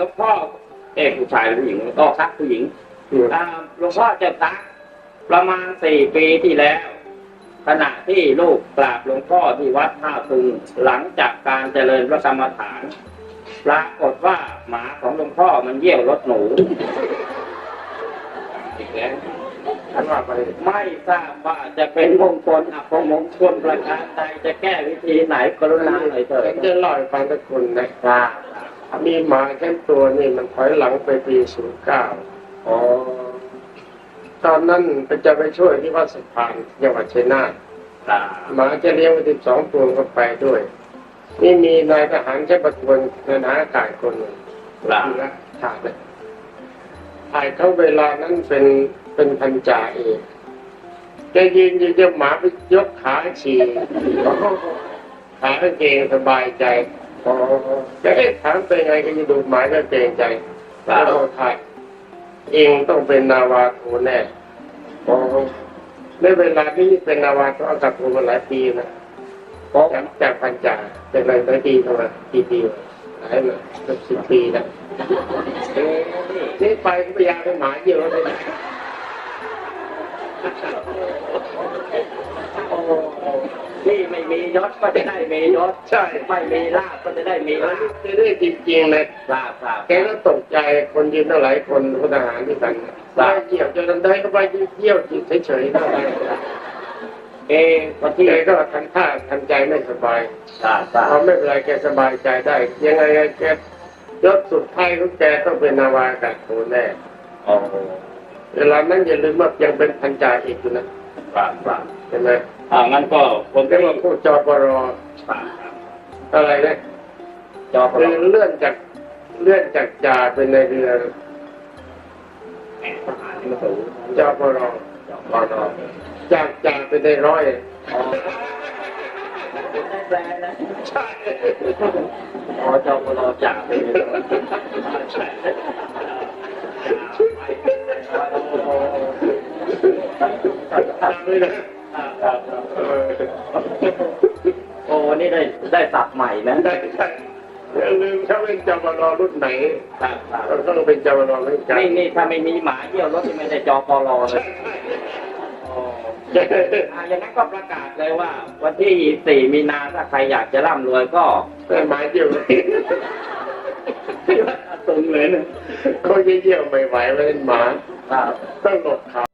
หลวงพ่อเอกผู้ชายหรือผู้หญิงก็ซักผู้หญิงอ่าหลวงพ่อเจะซักประมาณสี่ปีที่แล้ว ขณะที่ลูกกราบหลวงพ่อที่วัดท่าตุงหลังจากการเจริญพระกรรมฐานปรากฏว่าหมาของหลวงพ่อมันเยี่ยวรถหนูอีกแล้วท่านว่าไปไม่ทราบว่าจะเป็นมงคลอัปมงคลประการใดจะแก้วิธีไหนกรุณาหน่อยเถิผดมจะเล่าให้ฟังทุกคนนะครับ มีหมาแค่ตัวนี่มันถอยหลังไปปีศูนย์เก้าอ๋อ ตอนนั้นไปจะไปช่วยที่วัดสะพานจังหวัดชัยนาทครับหมาจะเลี้ยงไว้สิบสองตัวก็ไปด้วย นี่มีนายทหารใช้ประทวนในนอากาศคนหนึ่งครับดูนะถ่ายเลยถ่ายเขาเวลานั้นเป็นเป็นพันจ่าเองแกยืนยืนเจ้าหมาไปยกขาฉี่ขากางเกงสบายใจอ๋อ จะให้ถามไปไงก็จะดูหมายก็เกรงใจครัแล้วบก็ถ่ายเองต้องเป็นนาวาโทแน่อ๋อในเวลานี้เป็นนาวาโทอากาศโทมาหลายปีนะอ๋อจากจากพันจ่าเป็นหลายหลายปีเข้ามากี่ปีวะหลายมาเกือบสิบปีนะเอ๊ะนี่นี่ไปก็พยายามให้หมาเยี่ยวแล้วเลย โอ้ที่ไม่มียศก็จะได้มียศใช่ ไม่มีลาบก็จะได้มีลาบจะได้จริงๆเลยลาบลาบแกก็ตกใจคนยืนตั้งหลายคนพลทหารด้วยกันไปเยี่ยวจนได้ก็ไปเยี่ยวจิตเฉยๆเท่านั้นเอ๊ะวันที่แกก็ทันท่าทันใจไม่สบายลาบลาเขาบไม่เป็นไรแกสบายใจได้ ยังไงแกยศสุดท้ายของแกต้องเป็นนาวาอากาศโทแน่อ๋อ เวลานั้นอย่าลืมว่ายังเป็นพันจ่าเอกอยู่นะลาบลาบใช่ไหมอ่างั้นก็ผมเรียกว่าผู้จปรฝากครับอะไรนะจอปลคือเลื่อนจากเลื่อนจากจ่าเป็นในเรือแหมทหารนี่มันสูงจปรจอปลอจากจ่าเป็นในร้อยอ๋อได้แปลนะใช่อ๋อจอปลอจ่าไปเลย ใช่จำด้วยนะเออโอ้นี่ได้ได้สับใหม่นะใช่ใช่อย่าลืมถ้าเป็นจปรรุ่นไหนครับครับเราต้องเป็นจปรเหมือนกันนี่นี่ถ้าไม่มีหมาเยี่ยวรถที่ไม่ได้จอปลอเลยอ๋อใช่อ่าอย่างนั้นก็ประกาศเลยว่า วันที่ 4 มีนาถ้าใครอยากจะร่ำรวยก็แต่หมายเดียวเลยที่วัดอาตุงเลยนะเขาเยี่ยวไม่ไหวไม่เป็นหมา 啊这个好。